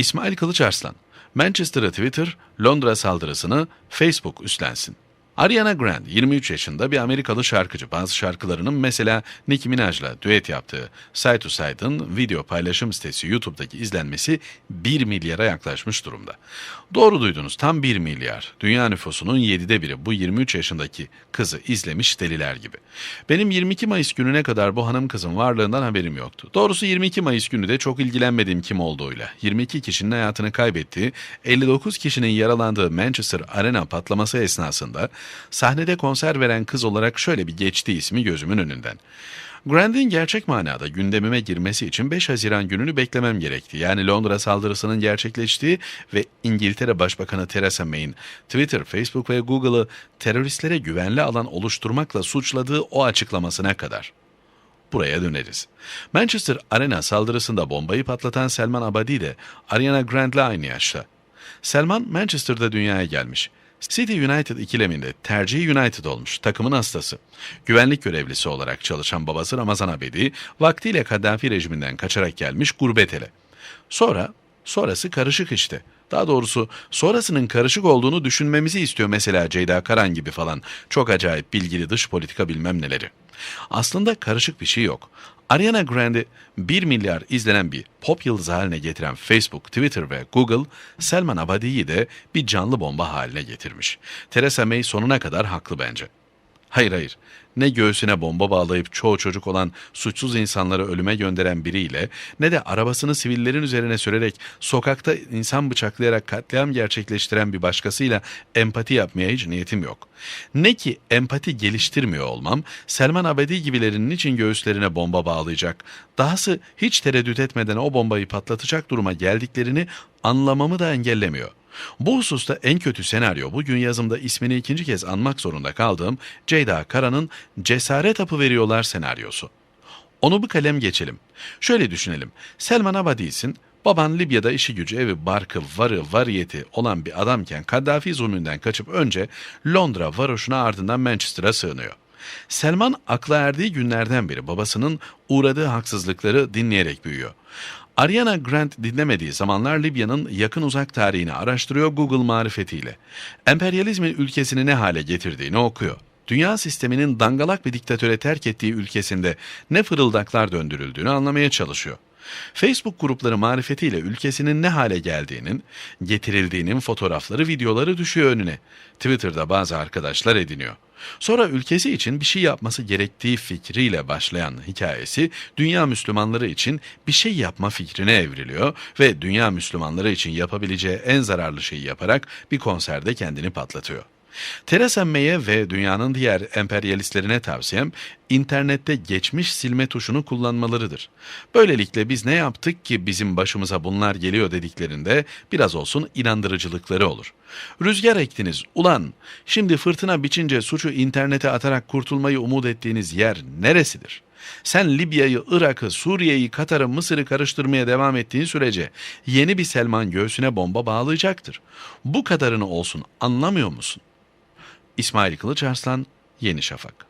İsmail Kılıçarslan, Manchester'a Twitter, Londra saldırısını Facebook üstlensin. Ariana Grande 23 yaşında bir Amerikalı şarkıcı. Bazı şarkılarının mesela Nicki Minaj'la düet yaptığı Side to Side'ın video paylaşım sitesi YouTube'daki izlenmesi 1 milyara yaklaşmış durumda. Doğru duydunuz tam 1 milyar. Dünya nüfusunun 7'de biri bu 23 yaşındaki kızı izlemiş deliler gibi. Benim 22 Mayıs gününe kadar bu hanım kızın varlığından haberim yoktu. Doğrusu 22 Mayıs günü de çok ilgilenmediğim kim olduğuyla. 22 kişinin hayatını kaybettiği, 59 kişinin yaralandığı Manchester Arena patlaması esnasında sahnede konser veren kız olarak şöyle bir geçti ismi gözümün önünden. Grand'in gerçek manada gündemime girmesi için 5 Haziran gününü beklemem gerekti. Yani Londra saldırısının gerçekleştiği ve İngiltere Başbakanı Theresa May'in Twitter, Facebook ve Google'ı teröristlere güvenli alan oluşturmakla suçladığı o açıklamasına kadar. Buraya döneriz. Manchester Arena saldırısında bombayı patlatan Selman Abadi de Ariana Grand'le aynı yaşta. Selman Manchester'da dünyaya gelmiş. City United ikileminde tercihi United olmuş, takımın hastası. Güvenlik görevlisi olarak çalışan babası Ramazan Abedi, vaktiyle Kaddafi rejiminden kaçarak gelmiş gurbetele. Sonra, sonrası karışık işte. Daha doğrusu sonrasının karışık olduğunu düşünmemizi istiyor mesela Ceyda Karan gibi falan. Çok acayip bilgili dış politika bilmem neleri. Aslında karışık bir şey yok. Ariana Grande 1 milyar izlenen bir pop yıldızı haline getiren Facebook, Twitter ve Google, Selman Abadi'yi de bir canlı bomba haline getirmiş. Theresa May sonuna kadar haklı bence. Hayır hayır, ne göğsüne bomba bağlayıp çoğu çocuk olan suçsuz insanları ölüme gönderen biriyle ne de arabasını sivillerin üzerine sürerek sokakta insan bıçaklayarak katliam gerçekleştiren bir başkasıyla empati yapmaya hiç niyetim yok. Ne ki empati geliştirmiyor olmam, Selman Abedi gibilerinin için göğüslerine bomba bağlayacak, dahası hiç tereddüt etmeden o bombayı patlatacak duruma geldiklerini anlamamı da engellemiyor. Bu hususta en kötü senaryo bugün yazımda ismini ikinci kez anmak zorunda kaldığım Ceyda Kara'nın Cesaret Hapı Veriyorlar senaryosu. Onu bu kalem geçelim. Şöyle düşünelim. Selman Abadi'sin, baban Libya'da işi gücü, evi, barkı, varı, variyeti olan bir adamken Kaddafi zulmünden kaçıp önce Londra varoşuna ardından Manchester'a sığınıyor. Selman akla erdiği günlerden beri babasının uğradığı haksızlıkları dinleyerek büyüyor. Ariana Grant dinlemediği zamanlar Libya'nın yakın uzak tarihini araştırıyor Google marifetiyle. Emperyalizmin ülkesini ne hale getirdiğini okuyor. Dünya sisteminin dangalak bir diktatöre terk ettiği ülkesinde ne fırıldaklar döndürüldüğünü anlamaya çalışıyor. Facebook grupları marifetiyle ülkesinin ne hale geldiğinin, getirildiğinin fotoğrafları, videoları düşüyor önüne. Twitter'da bazı arkadaşlar ediniyor. Sonra ülkesi için bir şey yapması gerektiği fikriyle başlayan hikayesi dünya Müslümanları için bir şey yapma fikrine evriliyor ve dünya Müslümanları için yapabileceği en zararlı şeyi yaparak bir konserde kendini patlatıyor. Theresa May'e ve dünyanın diğer emperyalistlerine tavsiyem internette geçmiş silme tuşunu kullanmalarıdır. Böylelikle biz ne yaptık ki bizim başımıza bunlar geliyor dediklerinde biraz olsun inandırıcılıkları olur. Rüzgar ektiniz ulan şimdi fırtına biçince suçu internete atarak kurtulmayı umut ettiğiniz yer neresidir? Sen Libya'yı, Irak'ı, Suriye'yi, Katar'ı, Mısır'ı karıştırmaya devam ettiğin sürece yeni bir Selman göğsüne bomba bağlayacaktır. Bu kadarını olsun anlamıyor musun? İsmail Kılıç Arslan, Yeni Şafak